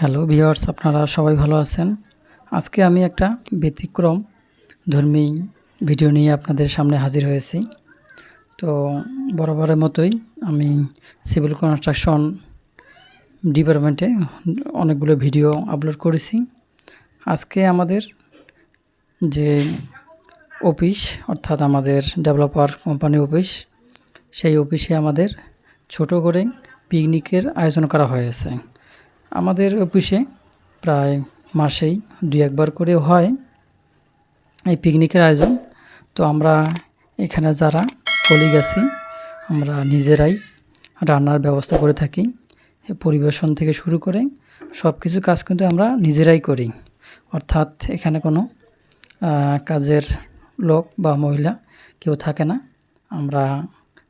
Hello viewers আপনারা সবাই ভালো আছেন? আজকে আমি একটা ব্যতিক্রম ধর্মী ভিডিও নিয়ে আপনাদের সামনে হাজির হয়েছি। তো বরাবরের মতোই আমি সিভিল কনস্ট্রাকশন ডিপার্টমেন্টে অনেকগুলো ভিডিও আপলোড করেছি। আজকে আমাদের যে অফিস, অর্থাৎ আমাদের ডেভেলপার কোম্পানি অফিস, সেই অফিসে আমাদের ছোট করে পিকনিকের আয়োজন করা হয়েছে। আমাদের অফিসে প্রায় মাসেই দুই একবার করে হয় এই পিকনিকের আয়োজন। তো আমরা এখানে যারা কলিগ আছি, আমরা নিজেরাই রান্নার ব্যবস্থা করে থাকি পরিবেশন থেকে শুরু করে সব কিছু কাজ কিন্তু আমরা নিজেরাই করি। অর্থাৎ এখানে কোনো কাজের লোক বা মহিলা কেউ থাকে না। আমরা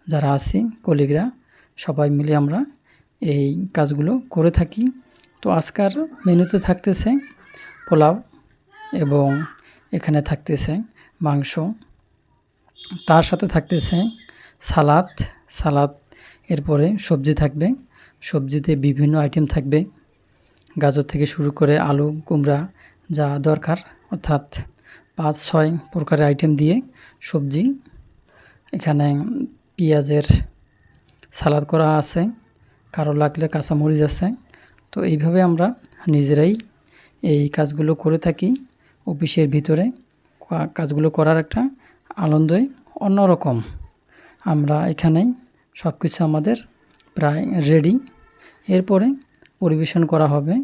যারা আছি কলিগরা সবাই মিলে আমরা এই কাজগুলো করে থাকি। তো আজকার মেনুতে থাকতেছে পোলাও এবং এখানে থাকতেছে মাংস। তার সাথে থাকতেছে সালাদ। সালাদ এরপরে সবজি থাকবে। সবজিতে বিভিন্ন আইটেম থাকবে। গাজর থেকে শুরু করে আলু, কুমড়া যা দরকার। অর্থাৎ পাঁচ, ছয় প্রকারের আইটেম দিয়ে সবজি। এখানে পেঁয়াজের সালাদ করা আছে। কারও লাগলে কাঁচামরিচ আছে। তো এইভাবে আমরা নিজেরাই এই কাজগুলো করে থাকি অফিসের ভিতরে। কাজগুলো করার একটা আনন্দই অন্যরকম। আমরা এখানেই সব কিছু আমাদের প্রায় রেডি এরপরে পরিবেশন করা হবে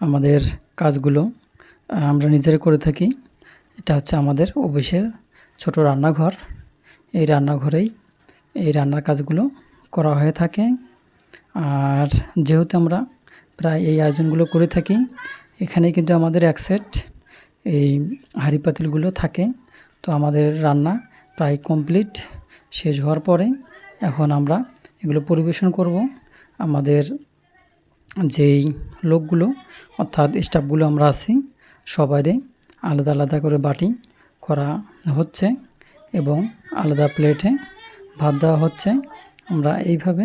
আমাদের কাজগুলো। আমরা নিজেরা করে থাকি। এটা হচ্ছে আমাদের অফিসের ছোট রান্নাঘর। এই রান্নাঘরেই এই রান্নার কাজগুলো করা হয়ে থাকে। আর যেহেতু আমরা প্রায় এই আয়োজনগুলো করে থাকি এখানে কিন্তু আমাদের এক সেট এই হাঁড়ি পাতিলগুলো থাকে। তো আমাদের রান্না প্রায় কমপ্লিট, শেষ হওয়ার পরে এখন আমরা এগুলো পরিবেশন করব। আমাদের যেই লোকগুলো, অর্থাৎ স্টাফগুলো আমরা আছি, সবাইরে আলাদা আলাদা করে বাটি করা হচ্ছে এবং আলাদা প্লেটে ভাত দেওয়া হচ্ছে। আমরা এইভাবে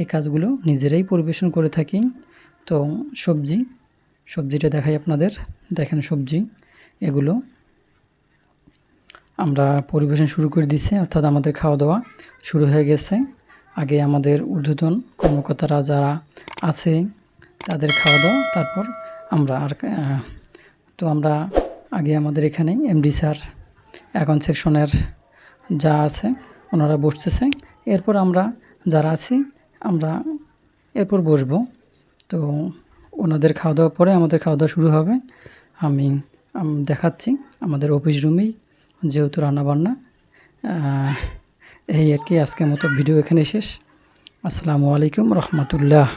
এই কাজগুলো নিজেরাই পরিবেশন করে থাকি। তো সবজি, সবজিটা দেখাই আপনাদের। দেখেন সবজি, এগুলো আমরা পরিবেশন শুরু করে দিচ্ছি অর্থাৎ আমাদের খাওয়া দাওয়া শুরু হয়ে গেছে। আগে আমাদের ঊর্ধ্বতন কর্মকর্তারা যারা আছে, তাদের খাওয়া দাওয়া তারপর আমরা আর তো আমরা আগে আমাদের এখানে এমডি স্যার, এখন সেকশনের যা আছে, ওনারা বসতেছে। এরপর আমরা যারা আছি আমরা এরপর বসব। তো ওনাদের খাওয়া দাওয়া পরে আমাদের খাওয়া দাওয়া শুরু হবে। আমি দেখাচ্ছি আমাদের অফিস রুমেই যেহেতু রান্নাবান্না। এই আর কি আজকের মতো ভিডিও এখানে শেষ। আসসালামু আলাইকুম রহমতুল্লাহ।